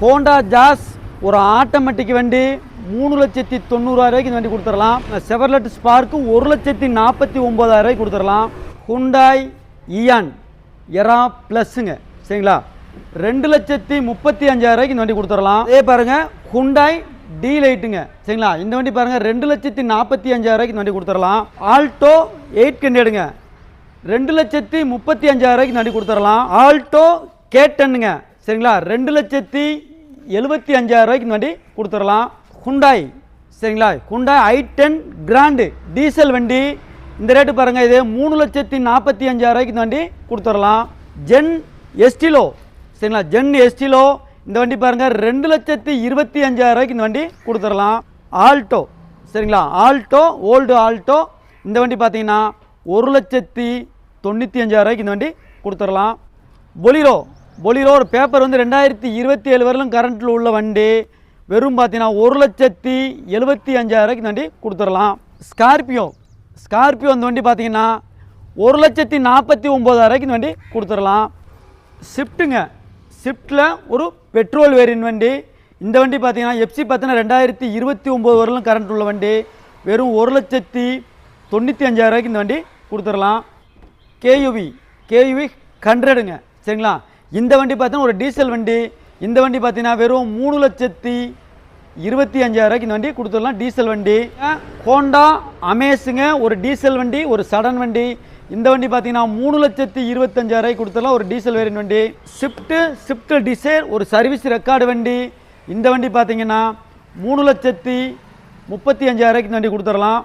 Honda ஜாஸ் ஒரு automatic வண்டி மூணு லட்சத்தி தொண்ணூறாயிரூவாய்க்கு இந்த வண்டி கொடுத்துடலாம். செவர்லெட் ஸ்பார்க்கு ஒரு லட்சத்தி நாற்பத்தி ஒம்பதாயிரம் ரூபாய்க்கு கொடுத்துடலாம். ஹுண்டாய் இயான் எரா ப்ளஸ்ஸுங்க. சரிங்களா? ரெண்டு லட்சத்தி முப்பத்தி அஞ்சாயிரூவாய்க்கு இந்த வண்டி கொடுத்துடலாம். அதே பாருங்க ஹுண்டாய் டி லைட்டுங்க. சரிங்களா? இந்த வண்டி பாருங்க ரெண்டு லட்சத்தி நாற்பத்தி அஞ்சாயிரம் ரூபாய்க்கு இந்த வண்டி கொடுத்துடலாம். ஆல்டோ எயிட் ஹண்ட்ரடுங்க. ரெண்டு லட்சத்தி முப்பத்தி அஞ்சாயிரூவாய்க்கு இந்த வண்டி கொடுத்துடலாம். ஆல்டோ கேட்டனுங்க சரிங்களா? ரெண்டு லட்சத்தி எழுபத்தி அஞ்சாயிரம் ரூபாய்க்கு வண்டி கொடுத்துடலாம். ஹுண்டாய் சரிங்களா? Hyundai i ten grand diesel வண்டி. இந்த ரேட்டு பாருங்க இது மூணு லட்சத்தி நாற்பத்தி அஞ்சாயிரம் ரூபாய்க்கு வண்டி கொடுத்துடலாம். ஜென் எஸ்டிலோ சரிங்களா? ஜென் எஸ்டிலோ இந்த வண்டி பாருங்க ரெண்டு லட்சத்தி இருபத்தி அஞ்சாயிரம் ரூபாய்க்கு இந்த வண்டி கொடுத்துடலாம். ஆல்டோ சரிங்களா? ஆல்டோ ஓல்டு ஆல்டோ இந்த வண்டி பார்த்தீங்கன்னா ஒரு லட்சத்தி தொண்ணூற்றி அஞ்சாயிரம் ரூபாய்க்கு இந்த வண்டி கொடுத்துடலாம். பொலிரோ பொலிரோ ஒரு பேப்பர் வந்து ரெண்டாயிரத்தி இருபத்தி ஏழு வரலும் கரண்ட்டில் உள்ள வண்டி வெறும் பார்த்தீங்கன்னா ஒரு லட்சத்தி எழுபத்தி அஞ்சாயிரூவாய்க்கு இந்த வண்டி கொடுத்துடலாம். ஸ்கார்பியோ ஸ்கார்பியோ அந்த வண்டி பார்த்தீங்கன்னா ஒரு லட்சத்தி நாற்பத்தி ஒம்போதாயிரம் இந்த வண்டி கொடுத்துடலாம். ஷிஃப்ட்டுங்க ஷிஃப்ட்டில் ஒரு பெட்ரோல் வேரியன் வண்டி. இந்த வண்டி பார்த்தீங்கன்னா எஃப்சி பார்த்தீங்கன்னா ரெண்டாயிரத்தி இருபத்தி ஒம்பது வரலும் கரண்ட் உள்ள வண்டி. வெறும் ஒரு லட்சத்தி தொண்ணூற்றி அஞ்சாயிரம் ரூபாய்க்கு இந்த வண்டி கொடுத்துடலாம். கேயுவி கேயுவி ஹண்ட்ரடுங்க சரிங்களா? இந்த வண்டி பார்த்தீங்கன்னா ஒரு டீசல் வண்டி. இந்த வண்டி பார்த்தீங்கன்னா வெறும் மூணு லட்சத்தி இருபத்தி அஞ்சாயிரரூவாய்க்கு இந்த வண்டி கொடுத்துடலாம். டீசல் வண்டி. ஹோண்டா அமேஸுங்க ஒரு டீசல் வண்டி ஒரு சடன் வண்டி. இந்த வண்டி பார்த்தீங்கன்னா மூணு லட்சத்தி இருபத்தஞ்சாயிரரூவாய்க்கு கொடுத்துடலாம். ஒரு டீசல் வேரியன்ட் வண்டி. ஷிஃப்ட்டு ஸ்விஃப்ட் டிசைர் ஒரு சர்வீஸ் ரெக்கார்டு வண்டி. இந்த வண்டி பார்த்தீங்கன்னா மூணு லட்சத்தி முப்பத்தி அஞ்சாயிரரூவாய்க்கு இந்த வண்டி கொடுத்துடலாம்.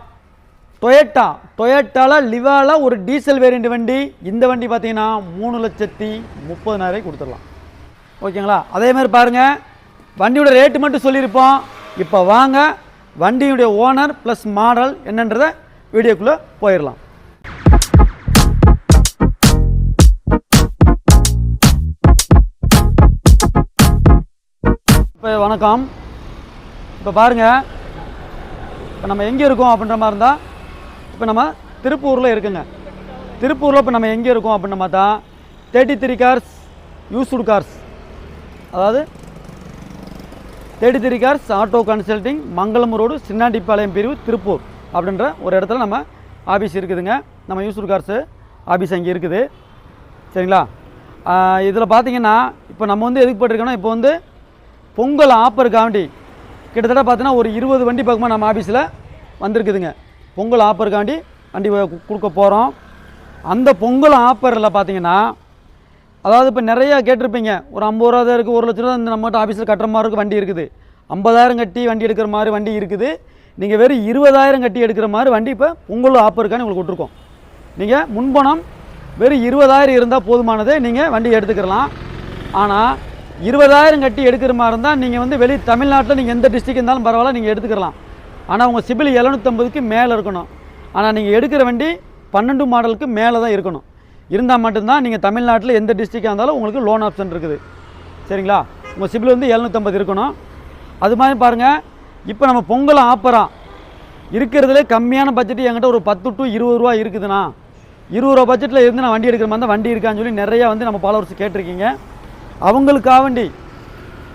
டொயட்டா டொயட்டாவில் லிவாவில் ஒரு டீசல் வேரியண்ட் வண்டி. இந்த வண்டி பார்த்தீங்கன்னா மூணு லட்சத்தி முப்பதினாயிரம் கொடுத்துடலாம். ஓகேங்களா? அதே மாதிரி பாருங்கள் வண்டியோட ரேட்டு மட்டும் சொல்லியிருப்போம். இப்போ வாங்க. வண்டியுடைய ஓனர் ப்ளஸ் மாடல் என்னன்றதை வீடியோக்குள்ளே போயிடலாம். இப்போ வணக்கம். இப்போ பாருங்கள் இப்போ நம்ம எங்கே இருக்கோம் அப்படின்ற மாதிரி இருந்தால் இப்போ நம்ம திருப்பூரில் இருக்குங்க. திருப்பூரில் இப்போ நம்ம எங்கே இருக்கோம் அப்படின்னு பார்த்தா thirty three cars used cars அதாவது thirty three cars auto consulting Mangalam road Chinnandipalayam பிரிவு திருப்பூர் அப்படின்ற ஒரு இடத்துல நம்ம ஆஃபீஸ் இருக்குதுங்க. நம்ம யூஸ்டு கார்ஸு ஆஃபீஸ் அங்கே இருக்குது. சரிங்களா? இதில் பார்த்தீங்கன்னா இப்போ நம்ம வந்து எதுக்கு போட்டிருக்கோன்னா இப்போ வந்து பொங்கல் ஆஃபருக்காண்டி கிட்டத்தட்ட பார்த்தீங்கன்னா ஒரு இருபது வண்டி பக்கமாக நம்ம ஆஃபீஸில் வந்திருக்குதுங்க. பொங்கல் ஆஃபருக்காண்டி வண்டி கொடுக்க போகிறோம் அந்த பொங்கல் ஆஃபரில் பார்த்தீங்கன்னா அதாவது இப்போ நிறையா கேட்டிருப்பீங்க ஒரு ஐம்பது ரூபா தான் இருக்குது ஒரு லட்ச ரூபா இந்த நம்மகிட்ட ஆஃபீஸில் கட்டுற மாதிரி இருக்குது வண்டி இருக்குது. ஐம்பதாயிரம் கட்டி வண்டி எடுக்கிற மாதிரி வண்டி இருக்குது. நீங்கள் வெறும் இருபதாயிரம் கட்டி எடுக்கிற மாதிரி வண்டி இப்போ பொங்கல் ஆஃபருக்காண்டி உங்களுக்கு விட்ருக்கோம் நீங்கள் முன்பணம் வெறும் இருபதாயிரம் இருந்தால் போதுமானது நீங்கள் வண்டி எடுத்துக்கலாம் ஆனால் இருபதாயிரம் கட்டி எடுக்கிற மாதிரி இருந்தால் நீங்கள் வந்து வெளி தமிழ்நாட்டில் நீங்கள் எந்த டிஸ்ட்ரிக் இருந்தாலும் பரவாயில்ல நீங்கள் எடுத்துக்கலாம் ஆனால் உங்கள் சிபில் எழுநூற்றம்பதுக்கு மேலே இருக்கணும். ஆனால் நீங்கள் எடுக்கிற வண்டி பன்னெண்டு மாடலுக்கு மேலே தான் இருக்கணும். இருந்தால் மட்டும்தான் நீங்கள் தமிழ்நாட்டில் எந்த டிஸ்ட்ரிக்டாக இருந்தாலும் உங்களுக்கு லோன் ஆப்ஷன் இருக்குது. சரிங்களா? உங்கள் சிபில் வந்து எழுநூற்றம்பது இருக்கணும். அது மாதிரி பாருங்கள் இப்போ நம்ம பொங்கல் ஆப்பரா இருக்கிறதுலே கம்மியான பட்ஜெட் என்கிட்ட ஒரு பத்து டு இருபது ரூபா இருக்குதுண்ணா. இருபது ரூபா பட்ஜெட்டில் இருந்து நான் வண்டி எடுக்கிற மாதிரி தான் வண்டி இருக்கான்னு சொல்லி நிறையா வந்து நம்ம ஃபாலோவர்ஸ் கேட்டிருக்கீங்க. அவங்களுக்காக வண்டி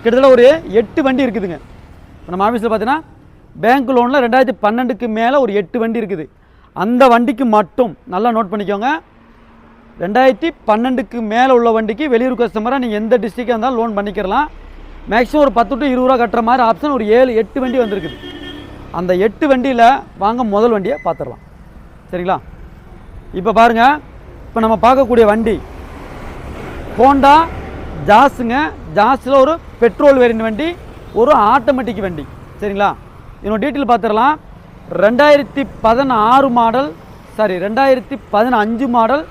கிட்டத்தட்ட ஒரு எட்டு வண்டி இருக்குதுங்க. நம்ம ஆஃபீஸில் பார்த்தீங்கன்னா பேங்க் லோனில் ரெண்டாயிரத்தி பன்னெண்டுக்கு மேலே ஒரு எட்டு வண்டி இருக்குது. அந்த வண்டிக்கு மட்டும் நல்லா நோட் பண்ணிக்கோங்க. ரெண்டாயிரத்தி பன்னெண்டுக்கு மேலே உள்ள வண்டிக்கு வெளியூர் கஸ்டமராக நீங்கள் எந்த டிஸ்ட்ரிக்டாக இருந்தாலும் லோன் பண்ணிக்கிறலாம் மேக்ஸிமம் ஒரு பத்து டு இருபது ரூபா கட்டுற மாதிரி ஆப்ஷன் ஒரு ஏழு எட்டு வண்டி வந்திருக்குது அந்த எட்டு வண்டியில் வாங்க முதல் வண்டியை பார்த்துடலாம். சரிங்களா? இப்போ பாருங்கள் இப்போ நம்ம பார்க்கக்கூடிய வண்டி. ஹோண்டா ஜாஸுங்க ஜாஸில் ஒரு பெட்ரோல் வேரியன்ட் வண்டி ஒரு ஆட்டோமேட்டிக் வண்டி. சரிங்களா? இன்னும் டீட்டெயில் பார்த்துடலாம். ரெண்டாயிரத்தி பதினாறு மாடல் சாரி ரெண்டாயிரத்தி பதினஞ்சு மாடல்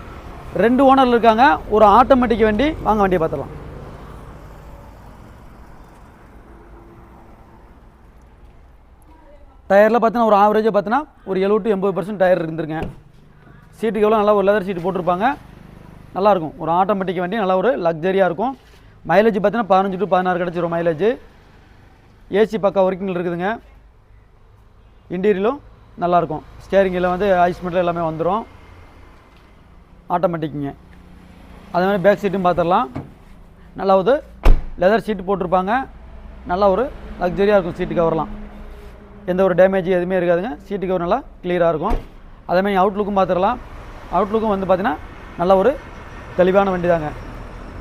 ரெண்டு ஓனரில் இருக்காங்க. ஒரு ஆட்டோமேட்டிக் வண்டி வாங்க வண்டியை பார்த்துடலாம். டயரில் பார்த்தீங்கன்னா ஒரு ஆவரேஜாக பார்த்தீங்கன்னா ஒரு எழுபது எண்பது பர்சன்ட் டயர் இருந்துருங்க சீட்டுக்கு எவ்வளோ நல்லா ஒரு லெதர் சீட்டு போட்டிருப்பாங்க. நல்லாயிருக்கும். ஒரு ஆட்டோமேட்டிக் வண்டி நல்லா ஒரு லக்ஸரியாக இருக்கும். மைலேஜ் பார்த்தீங்கன்னா பதினஞ்சு டு பதினாறு கிடச்சிரும் மைலேஜ் ஏசி பக்கா ஒர்க்கிங் இருக்குதுங்க. இன்டீரியலும் நல்லாயிருக்கும். ஸ்டேரிங்கில் வந்து ஐஸ் மெட்டில் எல்லாமே வந்துடும் ஆட்டோமேட்டிக்குங்க. அதே மாதிரி பேக் சீட்டும் பார்த்துடலாம். நல்லா ஒரு லெதர் சீட்டு போட்டிருப்பாங்க. நல்லா ஒரு லக்ஸரியாக இருக்கும் சீட்டு கவர்லாம். எந்த ஒரு டேமேஜ் எதுவுமே இருக்காதுங்க. சீட்டு கவர் நல்லா கிளியராக இருக்கும். அதேமாதிரி அவுட்லுக்கும் பார்த்துடலாம். அவுட்லுக்கும் வந்து பார்த்திங்கன்னா நல்ல ஒரு தெளிவான வண்டி தாங்க.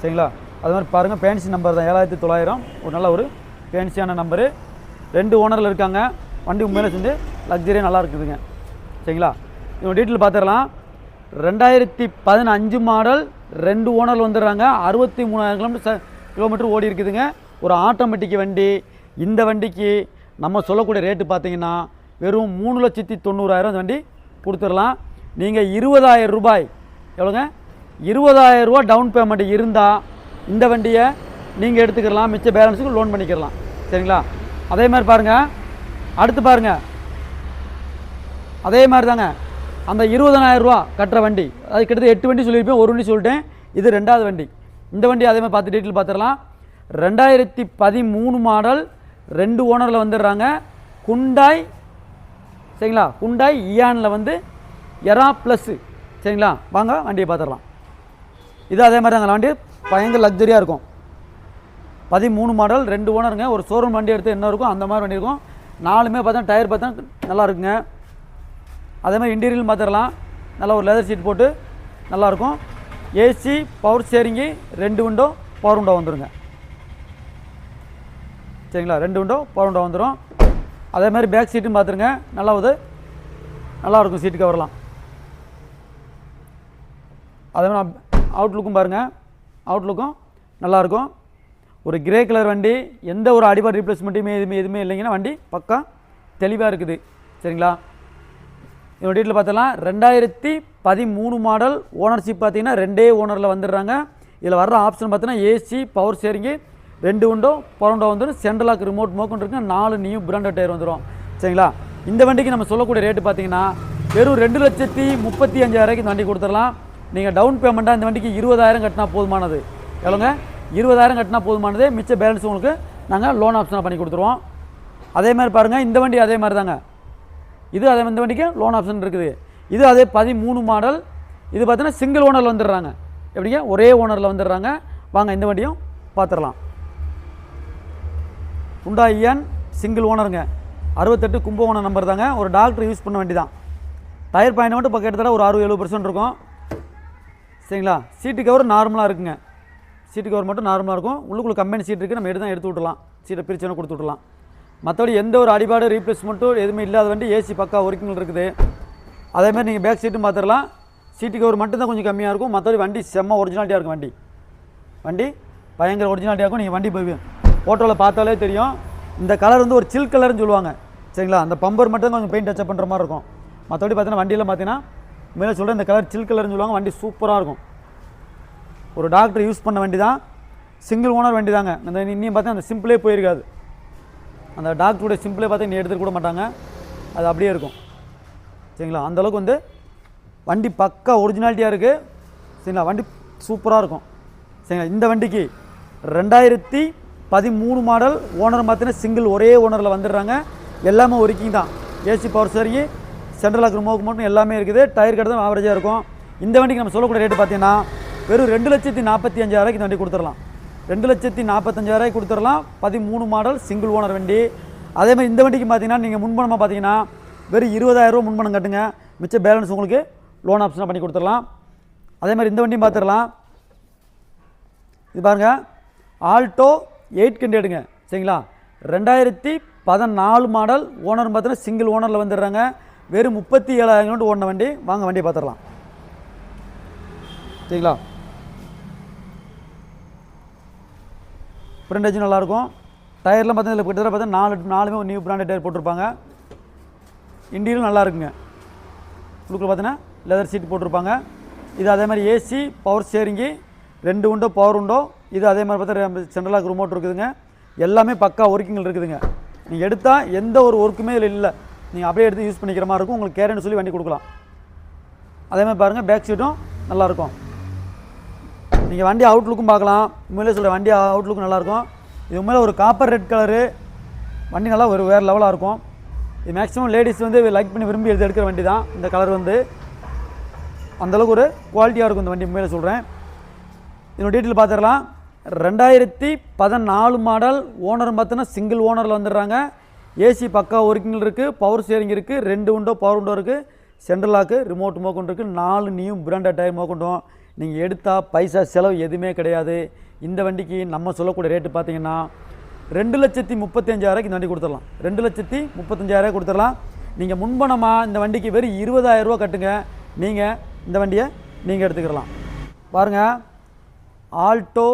சரிங்களா? அது மாதிரி பாருங்கள் ஃபேன்சி நம்பர் தான். ஏழாயிரத்தி தொள்ளாயிரம். ஒரு நல்ல ஒரு ஃபேன்சியான நம்பரு ரெண்டு ஓனரில் இருக்காங்க. வண்டி உண்மையில செஞ்சு லக்ஸரியாக நல்லா இருக்குதுங்க. சரிங்களா? இவங்க டீட்டெயில் பார்த்துடலாம். ரெண்டாயிரத்தி பதினஞ்சு மாடல் ரெண்டு ஓனரில் வந்துடுறாங்க. அறுபத்தி மூணாயிரம் கிலோமீட்டர் கிலோமீட்டர் ஓடி இருக்குதுங்க. ஒரு ஆட்டோமேட்டிக் வண்டி. இந்த வண்டிக்கு நம்ம சொல்லக்கூடிய ரேட்டு பார்த்தீங்கன்னா வெறும் மூணு லட்சத்தி தொண்ணூறாயிரம் இந்த வண்டி கொடுத்துடலாம். நீங்கள் இருபதாயிரம் ரூபாய் எவ்வளோங்க? இருபதாயிரம் ரூபா டவுன் பேமெண்ட் இருந்தால் இந்த வண்டியை நீங்கள் எடுத்துக்கலாம் மிச்ச பேலன்ஸுக்கு லோன் பண்ணிக்கிறலாம் சரிங்களா? அதே மாதிரி பாருங்கள் அடுத்து பாருங்கள் அதே மாதிரி தாங்க அந்த இருபதனாயிரம் ரூபா கட்டுற வண்டி. அது கிட்டத்தட்ட எட்டு வண்டி சொல்லியிருப்பேன். ஒரு வண்டி சொல்லிட்டேன். இது ரெண்டாவது வண்டி. இந்த வண்டி அதே மாதிரி பார்த்து டீட்டெயில் பார்த்துடலாம். ரெண்டாயிரத்தி பதிமூணு மாடல் ரெண்டு ஓனரில் வந்துடுறாங்க. குண்டாய் சரிங்களா? குண்டாய் இயானில் வந்து எரா ப்ளஸ்ஸு சரிங்களா? வாங்க வண்டியை பார்த்துடலாம். இது அதே மாதிரி தாங்க வண்டி. பயங்கர லக்ஸரியாக இருக்கும். பதிமூணு மாடல் ரெண்டு ஓனருங்க ஒரு ஷோரூம் வண்டி எடுத்து என்ன இருக்கும்? அந்த மாதிரி வண்டி இருக்கும். நாலுமே பார்த்தா டயர் பார்த்தா நல்லா இருக்குங்க அதே மாதிரி இன்டீரியல் பார்த்துடலாம். நல்லா ஒரு லெதர் சீட் போட்டு நல்லாயிருக்கும். ஏசி பவர் ஸ்டேரிங்கு ரெண்டு விண்டோ பவர் விண்டோ வந்துருங்க. சரிங்களா? ரெண்டு விண்டோ பவர் விண்டோ வந்துடும் அதே மாதிரி பேக் சீட்டும் பார்த்துருங்க. நல்லா வந்து நல்லா இருக்கும் சீட்டு கவர்லாம் அதே மாதிரி அவுட்லுக்கும் பாருங்கள் அவுட்லுக்கும் நல்லாயிருக்கும். ஒரு கிரே கலர் வண்டி எந்த ஒரு அடிபாடு ரீப்ளேஸ்மெண்ட்டுமே எதுவுமே எதுவுமே இல்லைங்கன்னா வண்டி பக்கா தெளிவாக இருக்குது. சரிங்களா? என்னோடய வீட்டில் பார்த்தலாம் ரெண்டாயிரத்தி பதிமூணு மாடல் ஓனர்ஷிப் பார்த்தீங்கன்னா ரெண்டே ஓனரில் வந்துடுறாங்க. இதில் வர்ற ஆப்ஷன் பார்த்தீங்கன்னா ஏசி பவர் ஸ்டேரிங்கு ரெண்டு விண்டோ பவர் வந்துடும் சென்ட்ரலாக் ரிமோட் மோக்கன் இருக்குங்க நாலு நியூ பிராண்டட் டயர் வந்துடும் சரிங்களா? இந்த வண்டிக்கு நம்ம சொல்லக்கூடிய ரேட்டு பார்த்தீங்கன்னா வெறும் ரெண்டு லட்சத்தி முப்பத்தி அஞ்சாயிரூபாய்க்கு இந்த வண்டி கொடுத்துடலாம். நீங்கள் டவுன் பேமெண்ட்டாக இந்த வண்டிக்கு இருபதாயிரம் கட்டினா போதுமானது. எவ்வளோங்க இருபதாயிரம் கட்டினா போதுமானது மிச்ச பேலன்ஸ் உங்களுக்கு நாங்கள் லோன் ஆப்ஷனாக பண்ணி கொடுத்துருவோம். அதே மாதிரி பாருங்கள் இந்த வண்டி அதே மாதிரி தாங்க. இது அதே இந்த வண்டிக்கு லோன் ஆப்ஷன் இருக்குது. இது அதே பதிமூணு மாடல் இது பார்த்தீங்கன்னா சிங்கிள் ஓனரில் வந்துடுறாங்க. எப்படிங்க? ஒரே ஓனரில் வந்துடுறாங்க. வாங்க இந்த வண்டியும் பார்த்துடலாம். உண்டா இயன் சிங்கிள் ஓனருங்க அறுபத்தெட்டு கும்பகோணம் நம்பர் தாங்க. ஒரு டாக்டர் யூஸ் பண்ண வண்டி தான் டயர் பாயிண்ட் மட்டும் இப்போ கிட்டத்தட்ட ஒரு அறுபது எழுபது பர்சன்ட் இருக்கும். சரிங்களா? சீட்டு கவர் நார்மலாக இருக்குங்க. சீட்டு கவர் மட்டும் நார்மலாக இருக்கும். உள்ளுக்குள்ள கம்பெனி சீட் இருக்குது நம்ம எடுத்து தான் எடுத்து விட்டுலாம் சீட்டை பிரிச்சனை கொடுத்து விட்டுலாம் மற்றபடி எந்த ஒரு அடிபாடு ரீப்ளேஸ்மெண்ட்டும் எதுவுமே இல்லாத வண்டி ஏசி பக்கா ஒரிஜினல் இருக்குது. அதேமாதிரி நீங்கள் பேக் சீட்டும் பார்த்துடலாம். சீட்டு கவர் மட்டும்தான் கொஞ்சம் கம்மியாக இருக்கும். மற்றபடி வண்டி செம்ம ஒரிஜினாலிட்டியாக இருக்கும் வண்டி. வண்டி பயங்கர ஒரிஜினாலிட்டியாக இருக்கும். நீங்கள் வண்டி போய் ஃபோட்டோவில் பார்த்தாலே தெரியும். இந்த கலர் வந்து ஒரு சில் கலர்னு சொல்லுவாங்க. சரிங்களா? அந்த பம்பர் மட்டும் தான் கொஞ்சம் பெயிண்ட் டச்சப் பண்ணுற மாதிரி இருக்கும். மற்றபடி பார்த்தீங்கன்னா வண்டியில் பார்த்தீங்கன்னா மேலே சொல்கிறேன் இந்த கலர் சில் கலர்னு சொல்லுவாங்க. வண்டி சூப்பராக இருக்கும். ஒரு டாக்டர் யூஸ் பண்ண வண்டி தான் சிங்கிள் ஓனர் வண்டி தாங்க அந்த இன்னும் பார்த்தா அந்த சிம்பிளே போயிருக்காது. அந்த டாக்டருடைய சிம்பிளே பார்த்து நீ எடுத்துக்கூட மாட்டாங்க. அது அப்படியே இருக்கும். சரிங்களா? அந்த அளவுக்கு வந்து வண்டி பக்கா ஒரிஜினாலிட்டியாக இருக்குது சரிங்களா? வண்டி சூப்பராக இருக்கும். சரிங்களா? இந்த வண்டிக்கு ரெண்டாயிரத்தி பதிமூணு மாடல் ஓனர் பார்த்தீங்கன்னா சிங்கிள் ஒரே ஓனரில் வந்துடுறாங்க. எல்லாமே ஒர்க்கிங் தான். ஏசி பவர் சரி சென்ட்ரல் லாக் மோக்கு மட்டும் எல்லாமே இருக்குது. டயர் கடை தான் ஆவரேஜாக இருக்கும். இந்த வண்டிக்கு நம்ம சொல்லக்கூடிய ரேட்டு பார்த்தீங்கன்னா வெறும் ரெண்டு லட்சத்தி நாற்பத்தி அஞ்சாயிரூவாய்க்கு இந்த வண்டி கொடுத்துடலாம். ரெண்டு லட்சத்தி நாற்பத்தஞ்சாயிரூவாய்க்கு கொடுத்துடலாம். பதிமூணு மாடல் சிங்கிள் ஓனர் வண்டி. அதே மாதிரி இந்த வண்டிக்கு பார்த்தீங்கன்னா நீங்கள் முன்பணமாக பார்த்தீங்கன்னா வெறும் இருபதாயிரரூவா முன்பணம் கட்டுங்க. மிச்ச பேலன்ஸ் உங்களுக்கு லோன் ஆப்ஷனாக பண்ணி கொடுத்துடலாம். அதே மாதிரி இந்த வண்டியும் பார்த்துடலாம் இது பாருங்க. ஆல்டோ எயிட் கண்டேடுங்க சரிங்களா? ரெண்டாயிரத்தி பதினாலு மாடல் ஓனர் பார்த்தீங்கன்னா சிங்கிள் ஓனரில் வந்துடுறாங்க. வெறும் முப்பத்தி ஏழாயிரம் கிலோமீட்டர் ஓடின வண்டி. வாங்க வண்டியை பார்த்துடலாம் சரிங்களா? ஃப்ரண்டேஜும் நல்லாயிருக்கும். டயர்லாம் பார்த்தீங்கன்னா கிட்டத்தட்ட பார்த்தா நாலு நாலுமே நியூ பிராண்டட் டயர் போட்டிருப்பாங்க. இண்டியலும் நல்லா இருக்குங்க உள்ளுக்குள்ள பார்த்தீங்கன்னா லெதர் சீட் போட்டிருப்பாங்க. இது அதே மாதிரி ஏசி பவர் ஸ்டேரிங்கு ரெண்டு உண்டோ பவர் உண்டோ இது அதே மாதிரி பார்த்தா சென்ட்ரலாக ரிமோட் இருக்குதுங்க. எல்லாமே பக்கா ஒர்க்கிங்கில் இருக்குதுங்க. நீங்கள் எடுத்தால் எந்த ஒரு ஒர்க்குமே இதில் இல்லை. நீங்கள் அப்படியே எடுத்து யூஸ் பண்ணிக்கிற மாதிரி இருக்கும். உங்களுக்கு கேரன்னு சொல்லி வண்டி கொடுக்கலாம். அதே மாதிரி பாருங்கள் பேக் சீட்டும் நல்லாயிருக்கும். நீங்கள் வண்டி அவுட்லுக்கும் பார்க்கலாம். உண்மையிலே சொல்கிற வண்டி அவுட்லுக்கும் நல்லாயிருக்கும். இது உண்மையில ஒரு காப்பர் ரெட் கலரு வண்டி நல்லா ஒரு வேறு லெவலாக இருக்கும். இது மேக்ஸிமம் லேடிஸ் வந்து லைக் பண்ணி விரும்பி எடுத்து எடுக்கிற வண்டி தான் இந்த கலர் வந்து. அந்தளவுக்கு ஒரு குவாலிட்டியாக இருக்கும் இந்த வண்டி உண்மையில சொல்கிறேன் இதோட டீட்டெயில் பார்த்துடலாம். ரெண்டாயிரத்தி பதினாலு மாடல் ஓனர் பார்த்தோன்னா சிங்கிள் ஓனரில் வந்துடுறாங்க. ஏசி பக்கா ஒர்க்கிங்கில் இருக்குது பவர் ஸ்டியரிங் இருக்குது ரெண்டு உண்டோ பவர் உண்டோ இருக்குது சென்ட்ரல் லாக்கு ரிமோட் மோக்கொண்டு இருக்குது நாலு நியூ பிராண்டட் டயர் மோக்கொண்டோம் நீங்கள் எடுத்தால் பைசா செலவு எதுவுமே கிடையாது. இந்த வண்டிக்கு நம்ம சொல்லக்கூடிய ரேட்டு பார்த்தீங்கன்னா ரெண்டு லட்சத்தி முப்பத்தஞ்சாயிரூவாய்க்கு இந்த வண்டி கொடுத்துடலாம். ரெண்டு லட்சத்தி முப்பத்தஞ்சாயிரரூவா கொடுத்துடலாம். நீங்கள் முன்பணமாக இந்த வண்டிக்கு வெறும் இருபதாயிரரூவா கட்டுங்க. நீங்கள் இந்த வண்டியை நீங்கள் எடுத்துக்கிடலாம். பாருங்கள் ஆல்டோ